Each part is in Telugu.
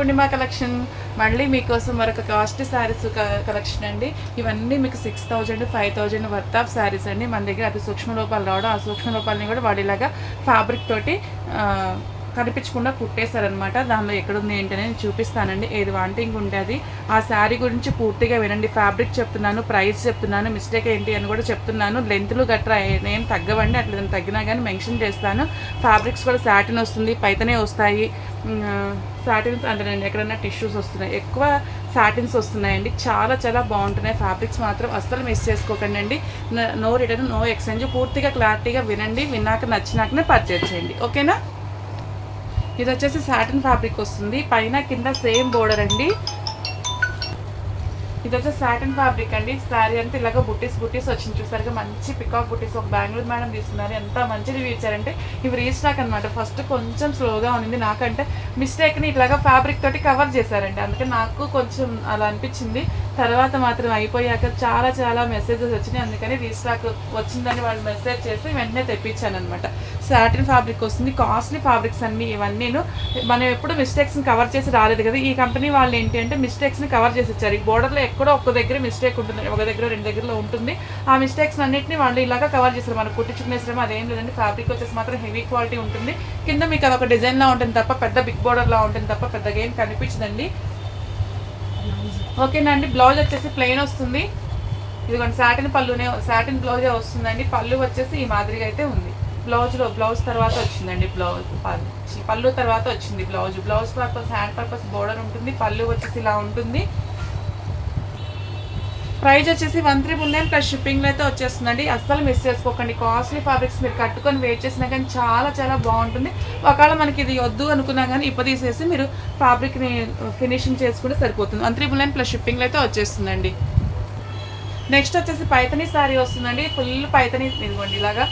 పూర్ణిమ కలెక్షన్ మళ్ళీ మీకోసం మరొక కాస్ట్ శారీస్ కలెక్షన్ అండి. ఇవన్నీ మీకు six thousand five thousand worth of saris అండి. మన దగ్గర అతి సూక్ష్మ లోపాలు రావడం ఆ సూక్ష్మ లోపాలని కూడా వాడేలాగా ఫ్యాబ్రిక్ తోటి కనిపించకుండా కుట్టేశారనమాట దానిలో ఎక్కడుంది ఏంటి నేను చూపిస్తానండి. ఏది వాంటింగ్ ఉంటుంది ఆ శారీ గురించి పూర్తిగా వినండి. ఫ్యాబ్రిక్ చెప్తున్నాను ప్రైస్ చెప్తున్నాను మిస్టేక్ ఏంటి అని కూడా చెప్తున్నాను. లెంత్లు గట్రా ఏం తగ్గవండి. అట్లా తగ్గినా కానీ మెన్షన్ చేస్తాను. ఫ్యాబ్రిక్స్ కూడా శాటిన్ వస్తుంది పైతనే వస్తాయి. సాటిన్స్ అంటే ఎక్కడైనా టిష్యూస్ వస్తున్నాయి. ఎక్కువ సాటిన్స్ వస్తున్నాయండి. చాలా చాలా బాగుంటున్నాయి. ఫ్యాబ్రిక్స్ మాత్రం అస్సలు మిస్ చేసుకోకండి అండి. నో రిటర్న్ నో ఎక్స్చేంజ్ పూర్తిగా క్లారిటీగా వినండి. విన్నాక నచ్చినాకనే పర్చేజ్ చేయండి. ఓకేనా? ఇది వచ్చేసి సాటిన్ ఫ్యాబ్రిక్ వస్తుంది. పైన కింద సేమ్ బోర్డర్ అండి. ఇది వచ్చి సాటన్ ఫ్యాబ్రిక్ అండి. శారీ అంతా ఇలాగ బుట్టీస్ బుట్టీస్ వచ్చింది చూసారుగా. మంచి పికాక్ బుట్టీస్ ఒక బెంగళూరు మేడం తీసుకున్నారు. ఎంత మంచి రివ్యూ ఇచ్చారంటే ఇవి రీస్టాక్ అనమాట ఫస్ట్ కొంచెం స్లోగా ఉంది నాకంటే మిస్టేక్ని ఇట్లాగా ఫ్యాబ్రిక్ తోటి కవర్ చేశారండి. అందుకే నాకు కొంచెం అలా అనిపించింది. తర్వాత మాత్రం అయిపోయాక చాలా చాలా మెసేజెస్ వచ్చినాయి. అందుకని రీస్టాక్ వచ్చిందని వాళ్ళు మెసేజ్ చేసి వెంటనే తెప్పించాను అనమాట సాటిన్ ఫ్యాబ్రిక్ వస్తుంది కాస్ట్లీ ఫ్యాబ్రిక్స్ అన్ని ఇవన్నీను. మనం ఎప్పుడు మిస్టేక్స్ని కవర్ చేసి రాలేదు కదా. ఈ కంపెనీ వాళ్ళు ఏంటి అంటే మిస్టేక్స్ని కవర్ చేసి ఇచ్చారు. ఈ బోర్డర్లో ఎక్కడో ఒక్క దగ్గర మిస్టేక్ ఉంటుంది ఒక దగ్గర రెండు దగ్గరలో ఉంటుంది. ఆ మిస్టేక్స్ అన్నింటినీ వాళ్ళు ఇలాగా కవర్ చేస్తారు మనం కుట్టించుకునే శ్రమ అదేం లేదండి. ఫ్యాబ్రిక్ వచ్చేసి మాత్రం హెవీ క్వాలిటీ ఉంటుంది. కింద మీకు అదొక డిజైన్లా ఉంటుంది తప్ప పెద్ద బిగ్ బోర్డర్లా ఉంటుంది తప్ప పెద్దగా ఏం కనిపించదండి. ఓకేనా అండి బ్లౌజ్ వచ్చేసి ప్లెయిన్ వస్తుంది. ఇదిగోండి సాటిన్ పళ్ళునే సాటిన్ బ్లౌజే వస్తుందండి. పళ్ళు వచ్చేసి ఈ మాదిరిగా అయితే ఉంది. బ్లౌజ్లో బ్లౌజ్ తర్వాత వచ్చిందండి బ్లౌజ్ పళ్ళు. పళ్ళు తర్వాత వచ్చింది blouse blouse purpose hand purpose border ఉంటుంది. పళ్ళు వచ్చేసి ఇలా ఉంటుంది. ప్రైజ్ వచ్చేసి వన్ త్రీ నైన్ ప్లస్ షిప్పింగ్లో అయితే వచ్చేస్తుందండి. అస్సలు మిస్ చేసుకోకండి. కాస్ట్లీ ఫ్యాబ్రిక్స్ మీరు కట్టుకొని వెయిట్ చేసినా కానీ చాలా చాలా బాగుంటుంది. ఒకవేళ మనకి ఇది వద్దు అనుకున్నా కానీ ఇప్పదీసేసి మీరు ఫ్యాబ్రిక్ని ఫినిషింగ్ చేసుకుంటే సరిపోతుంది. వన్ త్రీ నైన్ ప్లస్ షిప్పింగ్లో అయితే వచ్చేస్తుందండి. నెక్స్ట్ వచ్చేసి పైతనీ శారీ వస్తుందండి. ఫుల్ పైతనీ ఇదిగోండి ఇలాగా.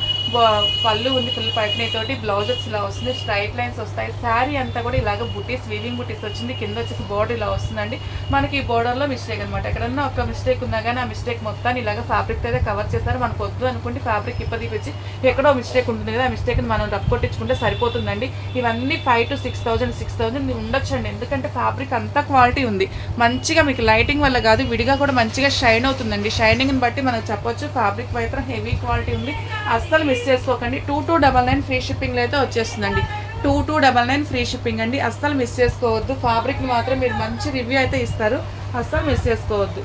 పళ్ళు ఉంది ఫుల్ పైతనీ తోటి బ్లౌజ్ వచ్చి ఇలా వస్తుంది స్ట్రైట్ లైన్స్ వస్తాయి. శారీ అంతా కూడా ఇలాగ బుటీస్ వీవింగ్ బుటీస్ వచ్చింది. కింద వచ్చేసి బోర్డర్ ఇలా వస్తుందండి. మనకి ఈ బోర్డర్లో మిస్టేక్ అనమాట ఎక్కడన్నా ఒక మిస్టేక్ ఉన్నా కానీ ఆ మిస్టేక్ మొత్తాన్ని ఇలాగ ఫ్యాబ్రిక్ అయితే కవర్ చేస్తారు. మనకు వద్దు అనుకుంటే ఫ్యాబ్రిక్ ఇప్పదీపించి ఎక్కడో మిస్టేక్ ఉంటుంది కదా ఆ మిస్టేక్ని మనం రఫ్ కొట్టించుకుంటే సరిపోతుందండి. ఇవన్నీ five to six thousand six thousand ఉండొచ్చండి. ఎందుకంటే ఫ్యాబ్రిక్ అంతా క్వాలిటీ ఉంది. మంచిగా మీకు లైటింగ్ వల్ల కాదు విడిగా కూడా మంచిగా షైన్ అవుతుందండి. షైనింగ్ని బట్టి మనం చెప్పొచ్చు ఫ్యాబ్రిక్ మాత్రం హెవీ క్వాలిటీ ఉంది. అస్సలు మిస్ చేసుకోకండి. Two two double nine free షిప్పింగ్లో అయితే వచ్చేస్తుందండి. Two two double nine free shipping అండి. అస్సలు మిస్ చేసుకోవద్దు. ఫ్యాబ్రిక్ని మాత్రం మీరు మంచి రివ్యూ అయితే ఇస్తారు. అస్సలు మిస్ చేసుకోవద్దు.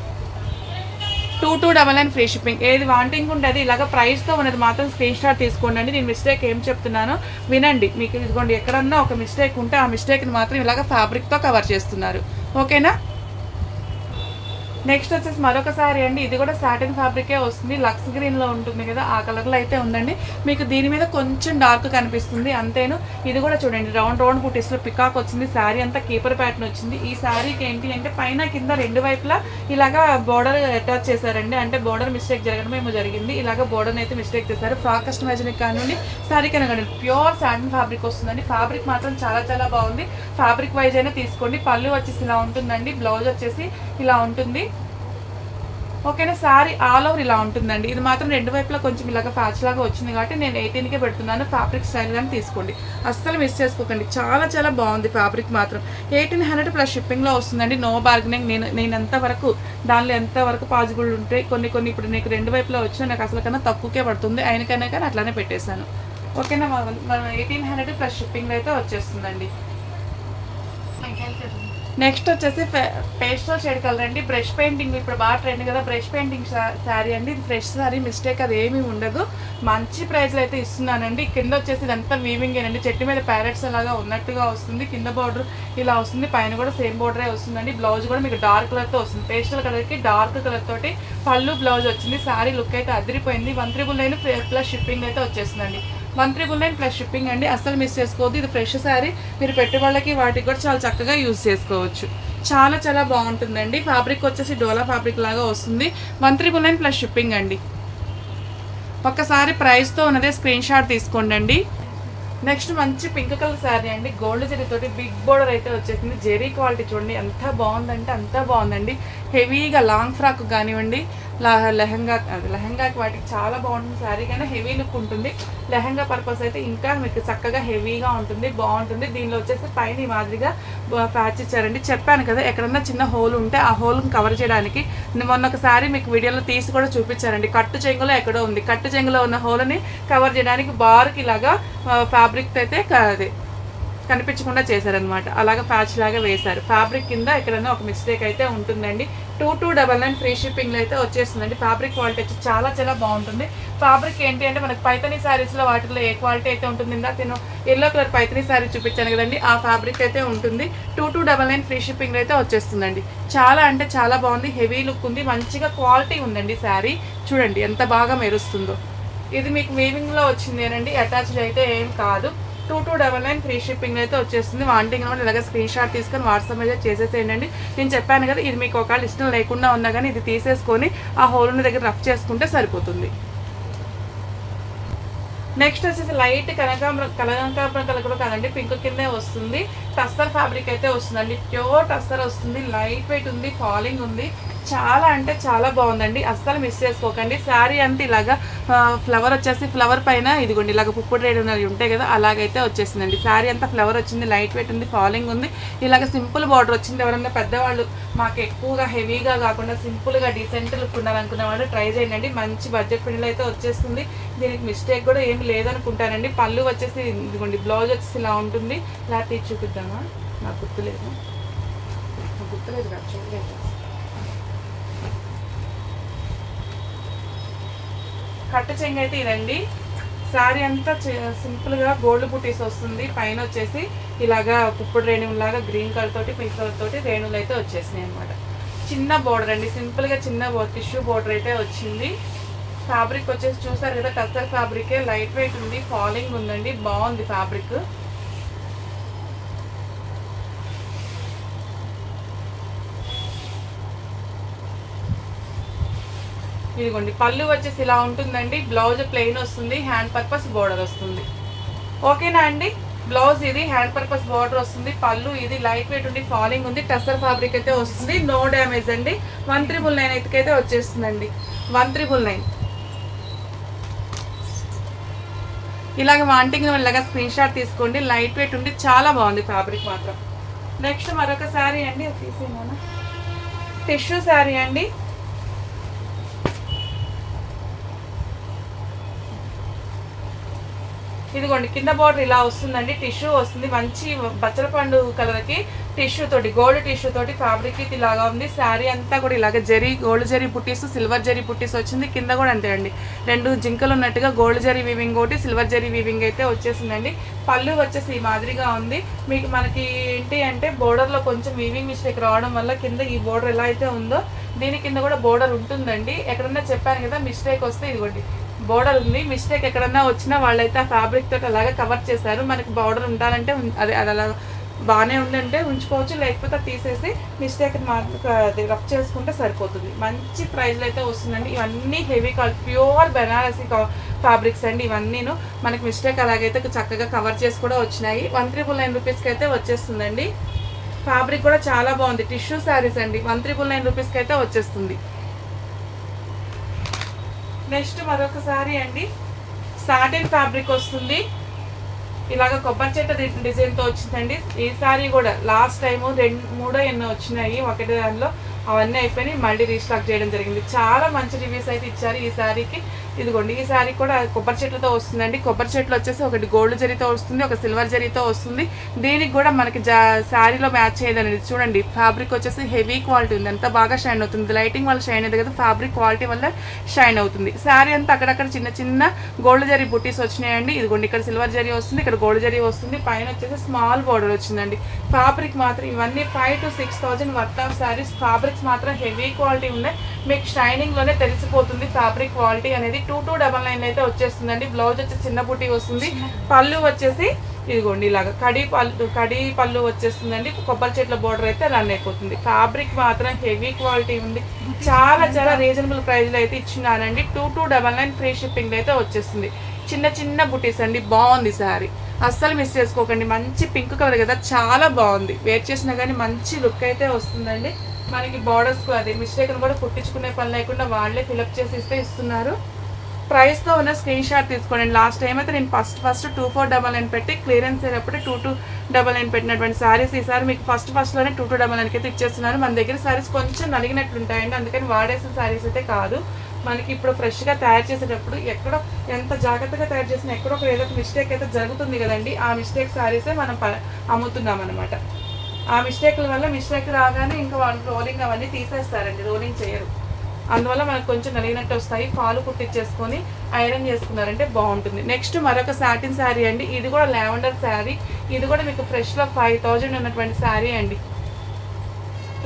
Two two double nine free shipping. ఏది వాంటింగ్ ఉండేది. ఇలాగ ప్రైస్తో ఉన్నది మాత్రం స్క్రీన్ షాట్ తీసుకోండి నేను మిస్టేక్ ఏం చెప్తున్నానో వినండి. మీకు ఇదిగోండి ఎక్కడన్నా ఒక మిస్టేక్ ఉంటే ఆ మిస్టేక్ని మాత్రం ఇలాగ ఫ్యాబ్రిక్తో కవర్ చేస్తున్నారు. ఓకేనా? నెక్స్ట్ వచ్చేసి మరొక సారీ అండి. ఇది కూడా సాటిన్ ఫ్యాబ్రికే వస్తుంది. లక్స్ గ్రీన్లో ఉంటుంది కదా ఆ కలర్లో అయితే ఉందండి. మీకు దీని మీద కొంచెం డార్క్ కనిపిస్తుంది. అంతేను ఇది కూడా చూడండి. రౌండ్ రౌండ్ బుటీస్లో పికాక్ వచ్చింది. శారీ అంతా కీపర్ ప్యాటర్న్ వచ్చింది. ఈ శారీకి ఏంటి అంటే పైన కింద రెండు వైపులా ఇలాగా బోర్డర్ అటాచ్ చేశారండి. అంటే బోర్డర్ మిస్టేక్ జరగడం ఏమో జరిగింది. ఇలాగ బోర్డర్ అయితే మిస్టేక్ చేశారు. ఫ్రాక్ కస్టమైజ్కి కానివ్వండి శారీకి అనగానే ప్యూర్ శాటిన్ ఫ్యాబ్రిక్ వస్తుందండి. ఫ్యాబ్రిక్ మాత్రం చాలా చాలా బాగుంది. ఫ్యాబ్రిక్ వైజ్ అయినా తీసుకోండి. పళ్ళు వచ్చేసి ఇలా ఉంటుందండి. బ్లౌజ్ వచ్చేసి ఇలా ఉంటుంది. ఓకేనా శారీ ఆల్ ఓవర్ ఇలా ఉంటుందండి. ఇది మాత్రం రెండు వైపులా కొంచెం ఇలాగ ఫ్యాచ్ లాగా వచ్చింది కాబట్టి నేను ఎయిటీన్కే పెడుతున్నాను. ఫ్యాబ్రిక్ స్టైల్ కానీ తీసుకోండి. అస్సలు మిస్ చేసుకోకండి. చాలా చాలా బాగుంది ఫ్యాబ్రిక్ మాత్రం. ఎయిటీన్ హండ్రెడ్ ప్లస్ షిప్పింగ్లో వస్తుందండి. నో బార్గెనింగ్ నేను నేను ఎంతవరకు దానిలో ఎంతవరకు పాజిబుల్ ఉంటాయి కొన్ని కొన్ని ఇప్పుడు నీకు రెండు వైపులా వచ్చినా నాకు అసలు కన్నా తక్కువకే పడుతుంది. ఆయనకైనా కానీ అట్లానే పెట్టేశాను. ఓకేనా మనం ఎయిటీన్ హండ్రెడ్ ప్లస్ షిప్పింగ్లో అయితే వచ్చేస్తుందండి. నెక్స్ట్ వచ్చేసి పేస్టల్ షేడ్ కలర్ అండి బ్రష్ పెయింటింగ్ ఇప్పుడు బాగా ట్రెండ్ కదా. బ్రష్ పెయింటింగ్ శారీ అండి. ఇది ఫ్రెష్ శారీ. మిస్టేక్ అది ఏమీ ఉండదు. మంచి ప్రైస్లో అయితే ఇస్తున్నానండి. కింద వచ్చేసి ఇదంతా వీవింగ్ అండి చెట్టు మీద ప్యారెట్స్ అలాగా ఉన్నట్టుగా వస్తుంది. కింద బార్డర్ ఇలా వస్తుంది. పైన కూడా సేమ్ బార్డరే వస్తుందండి. బ్లౌజ్ కూడా మీకు డార్క్ కలర్తో వస్తుంది. పేస్టల్ కలర్కి డార్క్ కలర్ తోటి పళ్ళు బ్లౌజ్ వచ్చింది. శారీ లుక్ అయితే అదిరిపోయింది. One triple nine plus shipping అయితే వచ్చేసిందండి one triple nine plus shipping అండి. అస్సలు మిస్ చేసుకోవద్దు. ఇది ఫ్రెష్ శారీ. మీరు పెట్టుబడులకి వాటికి కూడా చాలా చక్కగా యూజ్ చేసుకోవచ్చు. చాలా చాలా బాగుంటుందండి. ఫ్యాబ్రిక్ వచ్చేసి డోలా ఫ్యాబ్రిక్ లాగా వస్తుంది. One triple nine plus shipping అండి. ఒక్కసారి ప్రైస్తో ఉన్నదే స్క్రీన్ షాట్ తీసుకోండి అండి. నెక్స్ట్ మంచి పింక్ కలర్ శారీ అండి. గోల్డ్ జరీ తోటి బిగ్ బోర్డర్ అయితే వచ్చేసింది. జెరీ క్వాలిటీ చూడండి. ఎంత బాగుందంటే అంత బాగుందండి. హెవీగా లాంగ్ ఫ్రాక్ కానివ్వండి లా- లెహంగా అది లెహంగాకి వాటికి చాలా బాగుంటుంది శారీ కానీ హెవీ లుక్ ఉంటుంది. లెహంగా పర్పస్ అయితే ఇంకా మీకు చక్కగా హెవీగా ఉంటుంది బాగుంటుంది. దీనిలో వచ్చేసి పైన ఈ మాదిరిగా ప్యాచ్ ఇచ్చారండి. చెప్పాను కదా ఎక్కడన్నా చిన్న హోల్ ఉంటే ఆ హోల్ని కవర్ చేయడానికి మొన్న మొన్న ఒకసారి మీకు వీడియోలో తీసి కూడా చూపించారండి. కట్టు చెంగులో ఎక్కడో ఉంది. కట్టు చెంగులో ఉన్న హోల్ని కవర్ చేయడానికి బార్కి ఇలాగా ఫ్యాబ్రిక్ అయితే అది కనిపించకుండా చేశారనమాట అలాగ ప్యాచ్ లాగా వేశారు. ఫ్యాబ్రిక్ కింద ఎక్కడైనా ఒక మిస్టేక్ అయితే ఉంటుందండి. Two two double nine free షిప్పింగ్లో అయితే వచ్చేస్తుందండి. ఫ్యాబ్రిక్ క్వాలిటీ వచ్చి చాలా చాలా బాగుంటుంది. ఫ్యాబ్రిక్ ఏంటి అంటే మనకి పైతని శారీస్లో వాటిలో ఏ క్వాలిటీ అయితే ఉంటుంది ఇందాక నేను ఎల్లో కలర్ పైతని శారీ చూపించాను కదండి ఆ ఫ్యాబ్రిక్ అయితే ఉంటుంది. Two two double nine free shipping అయితే వచ్చేస్తుందండి. చాలా అంటే చాలా బాగుంది. హెవీ లుక్ ఉంది. మంచిగా క్వాలిటీ ఉందండి శారీ. చూడండి ఎంత బాగా మెరుస్తుందో. ఇది మీకు వీవింగ్లో వచ్చిందేనండి. అటాచ్డ్ అయితే ఏం కాదు. Two two double nine free shipping అయితే వచ్చేస్తుంది. వాంటింగ్ కూడా ఇలాగ స్క్రీన్ షాట్ తీసుకొని వాట్సాప్ మీద చేసేసేయండి. నేను చెప్పాను కదా ఇది మీకు ఒకవేళ ఇష్టం లేకుండా ఉన్నా కానీ ఇది తీసేసుకొని ఆ హోల్ని దగ్గర రఫ్ చేసుకుంటే సరిపోతుంది. నెక్స్ట్ వచ్చేసి లైట్ కనకాంబరం కనకాంబరం కలర్ కూడా కాదండి పింక్ కిందే వస్తుంది. టస్టర్ ఫ్యాబ్రిక్ అయితే వస్తుందండి. ప్యూర్ టస్టర్ వస్తుంది. లైట్ వెయిట్ ఉంది ఫాలింగ్ ఉంది. చాలా అంటే చాలా బాగుందండి. అస్సలు మిస్ చేసుకోకండి. శారీ అంతా ఇలాగా ఫ్లవర్ వచ్చేసి ఫ్లవర్ పైన ఇదిగోండి ఇలాగ పుప్పుడు రేడు ఉన్నవి ఉంటాయి కదా అలాగైతే వచ్చేసిందండి. శారీ అంతా ఫ్లవర్ వచ్చింది లైట్ వెయిట్ ఉంది ఫాలింగ్ ఉంది. ఇలాగ సింపుల్ బార్డర్ వచ్చింది. ఎవరన్నా పెద్దవాళ్ళు మాకు ఎక్కువగా హెవీగా కాకుండా సింపుల్గా డీసెంట్ లుక్ ఉండాలనుకున్న వాళ్ళు ట్రై చేయండి. మంచి బడ్జెట్ పిల్లలు అయితే వచ్చేస్తుంది. దీనికి మిస్టేక్ కూడా ఏం లేదనుకుంటానండి. పళ్ళు వచ్చేసి ఇదిగోండి బ్లౌజ్ వచ్చేసి ఇలా ఉంటుంది. ఇలా తీసి చూపిద్దామా? నాకు గుర్తులేదు. నాకు గుర్తులేదు కదా చూడలేదు. కట్టు చెంగు అయితే ఇదండి. శారీ అంతా సింపుల్గా గోల్డ్ బుటీస్ వస్తుంది. పైన వచ్చేసి ఇలాగా కుప్పుడు రేణువులాగా గ్రీన్ కలర్ తోటి పింక్ కలర్ తోటి రేణువులు అయితే వచ్చేసినాయి అనమాట చిన్న బోర్డర్ అండి. సింపుల్గా చిన్న టిష్యూ బోర్డర్ అయితే వచ్చింది. ఫ్యాబ్రిక్ వచ్చేసి చూసారు కదా టస్సర్ ఫ్యాబ్రికే. లైట్ వెయిట్ ఉంది. ఫాలింగ్ ఉందండి. బాగుంది ఫ్యాబ్రిక్. ఇదిగోండి పళ్ళు వచ్చేసి ఇలా ఉంటుందండి. బ్లౌజ్ ప్లెయిన్ వస్తుంది హ్యాండ్ పర్పస్ బోర్డర్ వస్తుంది. ఓకేనా అండి? బ్లౌజ్ ఇది హ్యాండ్ పర్పస్ బోర్డర్ వస్తుంది. పళ్ళు ఇది లైట్ వెయిట్ ఉండి ఫాలింగ్ ఉంది టసర్ ఫ్యాబ్రిక్ అయితే వస్తుంది. నో డ్యామేజ్ అండి. వన్ త్రిబుల్ నైన్ అయితే వచ్చేస్తుందండి. వన్ త్రిబుల్ నైన్ ఇలాగ వాంటింగ్ ఇలాగా స్క్రీన్ షాట్ తీసుకోండి. లైట్ వెయిట్ ఉండి చాలా బాగుంది ఫ్యాబ్రిక్ మాత్రం. నెక్స్ట్ మరొక శారీ అండి. అది తీసేనా టిష్యూ శారీ అండి. ఇదిగోండి కింద బార్డర్ ఇలా వస్తుందండి టిష్యూ వస్తుంది. మంచి బచ్చల పండు కలర్కి టిష్యూ తోటి గోల్డ్ టిష్యూ తోటి ఫ్యాబ్రిక్ ఇది ఇలాగా ఉంది. శారీ అంతా కూడా ఇలాగ జరీ గోల్డ్ జరీ పుట్టీస్ సిల్వర్ జరీ పుట్టీస్ వచ్చింది. కింద కూడా అంతే అండి. రెండు జింకలు ఉన్నట్టుగా గోల్డ్ జరీ వీవింగ్ ఒకటి సిల్వర్ జరీ వీవింగ్ అయితే వచ్చేసిందండి. పళ్ళు వచ్చేసి ఈ మాదిరిగా ఉంది. మీకు మనకి ఏంటి అంటే బోర్డర్లో కొంచెం వీవింగ్ మిస్టేక్ రావడం వల్ల కింద ఈ బోర్డర్ ఎలా అయితే ఉందో దీని కింద కూడా బోర్డర్ ఉంటుందండి. ఎక్కడన్నా చెప్పాను కదా మిస్టేక్ వస్తే ఇదిగోండి. బోర్డర్ ఉంది మిస్టేక్ ఎక్కడన్నా వచ్చినా వాళ్ళైతే ఆ ఫ్యాబ్రిక్ తోటి అలాగే కవర్ చేశారు. మనకి బార్డర్ ఉండాలంటే అది అది అలా బాగానే ఉందంటే ఉంచుకోవచ్చు లేకపోతే తీసేసి మిస్టేక్ అది రఫ్ చేసుకుంటే సరిపోతుంది. మంచి ప్రైస్లో అయితే వస్తుందండి. ఇవన్నీ హెవీ కాల్ ప్యూర్ బెనారసీ ఫ్యాబ్రిక్స్ అండి ఇవన్నీను. మనకి మిస్టేక్ అలాగైతే చక్కగా కవర్ చేసి కూడా వచ్చినాయి. వన్ త్రిబుల్ నైన్ రూపీస్కి అయితే వచ్చేస్తుందండి. ఫ్యాబ్రిక్ కూడా చాలా బాగుంది. టిష్యూ శారీస్ అండి. వన్ త్రిబుల్ నైన్ రూపీస్కి అయితే వచ్చేస్తుంది. నెక్స్ట్ మరొక సారీ అండి. సాటిన్ ఫ్యాబ్రిక్ వస్తుంది. ఇలాగ కొబ్బరి చెట్టు డిజైన్తో వచ్చిందండి. ఈ సారీ కూడా లాస్ట్ టైము రెండు మూడో ఎన్నో వచ్చినాయి. ఒకటి దానిలో అవన్నీ అయిపోయినాయి. మళ్ళీ రీస్టాక్ చేయడం జరిగింది. చాలా మంచి రివ్యూస్ అయితే ఇచ్చారు ఈ సారీకి. ఇదిగోండి ఈ శారీ కూడా కొబ్బరి చెట్లతో వస్తుందండి. కొబ్బరి చెట్లు వచ్చేసి ఒకటి గోల్డ్ జరీతో వస్తుంది ఒక సిల్వర్ జరీతో వస్తుంది. దీనికి కూడా మనకి జా శారీలో మ్యాచ్ అయ్యేది చూడండి. ఫ్యాబ్రిక్ వచ్చేసి హెవీ క్వాలిటీ ఉంది. అంతా బాగా షైన్ అవుతుంది. లైటింగ్ వల్ల షైన్ అయ్యేది కదా ఫ్యాబ్రిక్ క్వాలిటీ వల్ల షైన్ అవుతుంది. శారీ అంతా అక్కడక్కడ చిన్న చిన్న గోల్డ్ జరీ బుట్టీస్ వచ్చినాయండి. ఇదిగోండి ఇక్కడ సిల్వర్ జరీ వస్తుంది ఇక్కడ గోల్డ్ జరీ వస్తుంది. పైన వచ్చేసి స్మాల్ బోర్డర్ వచ్చిందండి. ఫ్యాబ్రిక్ మాత్రం ఇవన్నీ five to six thousand worth of saris fabrics మాత్రం హెవీ క్వాలిటీ ఉన్నాయి. మీకు షైనింగ్లోనే తెలిసిపోతుంది ఫ్యాబ్రిక్ క్వాలిటీ అనేది. టూ టూ డబల్ నైన్ అయితే వచ్చేస్తుందండి. బ్లౌజ్ వచ్చి చిన్న బుట్టి వస్తుంది. పళ్ళు వచ్చేసి ఇదిగోండి ఇలాగా కడి పళ్ళు కడి పళ్ళు వచ్చేస్తుందండి. కొబ్బరి చెట్ల బోర్డర్ అయితే రన్ అయిపోతుంది. ఫ్యాబ్రిక్ మాత్రం హెవీ క్వాలిటీ ఉంది. చాలా చాలా రీజనబుల్ ప్రైస్లో అయితే ఇచ్చినానండి two two double nine free shipping అయితే వచ్చేస్తుంది. చిన్న చిన్న బుటీస్ అండి. బాగుంది సారీ అస్సలు మిస్ చేసుకోకండి. మంచి పింక్ కలర్ కదా. చాలా బాగుంది. వేర్ చేసినా కానీ మంచి లుక్ అయితే వస్తుందండి. మనకి బార్డర్స్ అది మిస్టేక్ కూడా కుట్టించుకునే పని లేకుండా వాళ్ళే ఫిలప్ చేసి ఇస్తే ఇస్తున్నారు. ప్రైస్తో ఉన్న స్క్రీన్ షాట్ తీసుకోండి. లాస్ట్ టైం అయితే నేను first first two four double nine పెట్టి క్లియరెన్స్ అయినప్పుడు టూ టూ డబల్ నైన్ పెట్టినటువంటి శారీస్ ఈసారి మీకు ఫస్ట్ ఫస్ట్లోనే టూ టూ డబల్ నైన్కి అయితే ఇచ్చేస్తున్నారు. మన దగ్గర శారీస్ కొంచెం నలిగినట్లు ఉంటాయండి. అందుకని వాడేసిన శారీస్ అయితే కాదు. మనకి ఇప్పుడు ఫ్రెష్గా తయారు చేసేటప్పుడు ఎక్కడో ఎంత జాగ్రత్తగా తయారు చేసినా ఎక్కడో ఒక ఏదో మిస్టేక్ అయితే జరుగుతుంది కదండి. ఆ మిస్టేక్ శారీసే మనం ప- అమ్ముతున్నాం అనమాట ఆ మిస్టేక్ల వల్ల మిస్టేక్ రాగానే ఇంకా వాళ్ళు రోలింగ్ అవన్నీ తీసేస్తారండి. రోలింగ్ చేయరు. అందువల్ల మనకు కొంచెం నలిగినట్టు వస్తాయి. పాలు కుట్టించేసుకొని ఐరన్ చేసుకున్నారంటే బాగుంటుంది. నెక్స్ట్ మరొక సాటిన్ శారీ అండి. ఇది కూడా లావెండర్ శారీ. ఇది కూడా మీకు ఫ్రెష్లో ఫైవ్ థౌజండ్ ఉన్నటువంటి శారీ అండి.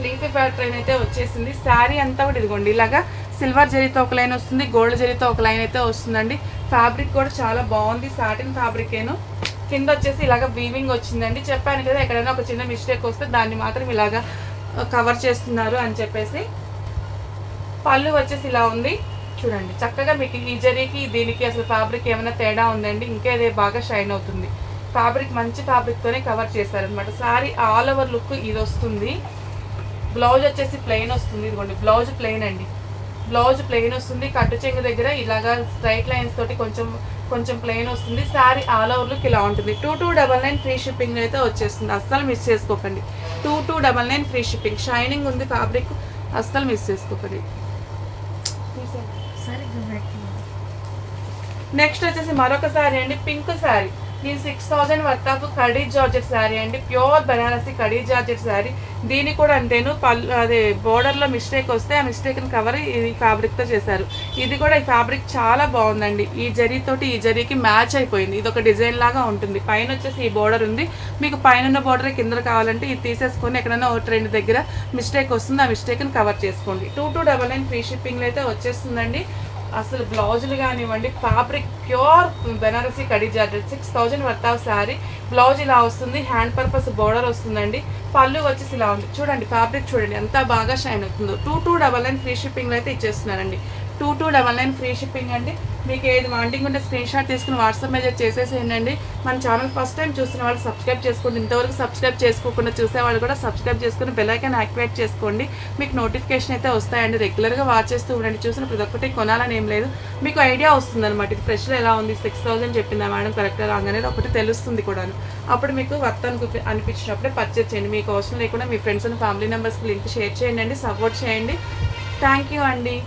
లీఫీ ఫ్యాక్టరీ అయితే వచ్చేసింది. శారీ అంతా కూడా ఇదిగోండి. ఇలాగా సిల్వర్ జరీతో ఒక లైన్ వస్తుంది. గోల్డ్ జరీతో ఒక లైన్ అయితే వస్తుందండి. ఫ్యాబ్రిక్ కూడా చాలా బాగుంది. సాటిన్ ఫ్యాబ్రిక్ ఏను కింద వచ్చేసి ఇలాగ వీవింగ్ వచ్చిందండి. చెప్పాను కదా ఎక్కడైనా ఒక చిన్న మిస్టేక్ వస్తే దాన్ని మాత్రం ఇలాగా కవర్ చేస్తున్నారు అని చెప్పేసి. పళ్ళు వచ్చేసి ఇలా ఉంది. చూడండి చక్కగా మీకు ఈ జరీకి దీనికి అసలు ఫ్యాబ్రిక్ ఏమైనా తేడా ఉందండి? ఇంకా ఇదే బాగా షైన్ అవుతుంది. ఫ్యాబ్రిక్ మంచి ఫ్యాబ్రిక్తోనే కవర్ చేశారనమాట సారీ ఆల్ ఓవర్ లుక్ ఇది వస్తుంది. బ్లౌజ్ వచ్చేసి ప్లెయిన్ వస్తుంది. ఇదిగోండి బ్లౌజ్ ప్లెయిన్ అండి. బ్లౌజ్ ప్లెయిన్ వస్తుంది. కట్టు చెంగు దగ్గర ఇలాగా స్ట్రైట్ లైన్స్ తోటి కొంచెం కొంచెం ప్లెయిన్ వస్తుంది. శారీ ఆల్ ఓవర్ లుక్ ఇలా ఉంటుంది. Two two double nine free shipping అయితే వచ్చేస్తుంది. అస్సలు మిస్ చేసుకోకండి. Two two double nine free shipping shining ఉంది ఫ్యాబ్రిక్ అస్సలు మిస్ చేసుకోకండి. నెక్స్ట్ వచ్చేసి మరొక శారీ అండి పింక్ శారీ దీని సిక్స్ థౌజండ్ వర్త్ ఆఫ్ కడీ జార్జెట్ శారీ అండి ప్యూర్ బనారసి కడీ జార్జెట్ శారీ దీని కూడా అంతేను పళ్ళు అదే బోర్డర్లో మిస్టేక్ వస్తే ఆ మిస్టేక్ని కవర్ ఈ ఫ్యాబ్రిక్తో చేశారు. ఇది కూడా ఈ ఫ్యాబ్రిక్ చాలా బాగుందండి. ఈ జరీతోటి ఈ జరీకి మ్యాచ్ అయిపోయింది. ఇది ఒక డిజైన్ లాగా ఉంటుంది. పైన వచ్చేసి ఈ బోర్డర్ ఉంది. మీకు పైన ఉన్న బోర్డర్ కింద కావాలంటే ఇది తీసేసుకొని ఎక్కడైనా ఒక ట్రెండ్ దగ్గర మిస్టేక్ వస్తుంది ఆ మిస్టేక్ని కవర్ చేసుకోండి. Two two double nine free షిప్పింగ్లో అయితే వచ్చేస్తుందండి. అసలు బ్లౌజులు కానివ్వండి fabric pure Banarasi khadi georgette six thousand worth of sari blouse ఇలా వస్తుంది హ్యాండ్ పర్పస్ బోర్డర్ వస్తుందండి. పళ్ళు వచ్చేసి ఇలా ఉంది. చూడండి ఫ్యాబ్రిక్ చూడండి ఎంత బాగా షైన్ అవుతుందో. Two two double nine free షిప్పింగ్లో అయితే ఇచ్చేస్తున్నానండి two two double nine free shipping అండి. మీకు ఏది వాంటింగ్ ఉంటే స్క్రీన్ షాట్ తీసుకుని వాట్సాప్ మెసేజ్ చేసేసేయండి మన ఛానల్ ఫస్ట్ టైం చూసిన వాళ్ళు సబ్స్క్రైబ్ చేసుకోండి. ఇంతవరకు సబ్స్క్రైబ్ చేసుకోకుండా చూసే వాళ్ళు కూడా సబ్స్క్రైబ్ చేసుకుని బెల్ యాక్టివేట్ చేసుకోండి. మీకు నోటిఫికేషన్ అయితే వస్తాయండి. రెగ్యులర్గా వాచ్ చేస్తూ ఉండండి. చూసిన ప్రతి ఒక్కటి కొనాలని ఏం లేదు. మీకు ఐడియా వస్తుంది అనమాట ఇది ఫ్రెష్లో ఎలా ఉంది? సిక్స్ థౌసండ్ చెప్పిందా మేడం? కరెక్ట్గా రాంగ్ అనేది ఒకటి తెలుస్తుంది కూడా అప్పుడు మీకు వర్త్ అనుకు అనిపించినప్పుడే పర్చేజ్ చేయండి. మీకు అవసరం లేకుండా మీ ఫ్రెండ్స్ అండ్ ఫ్యామిలీ మెంబర్స్కి లింక్ షేర్ చేయండి సపోర్ట్ చేయండి. థ్యాంక్ యూ అండి.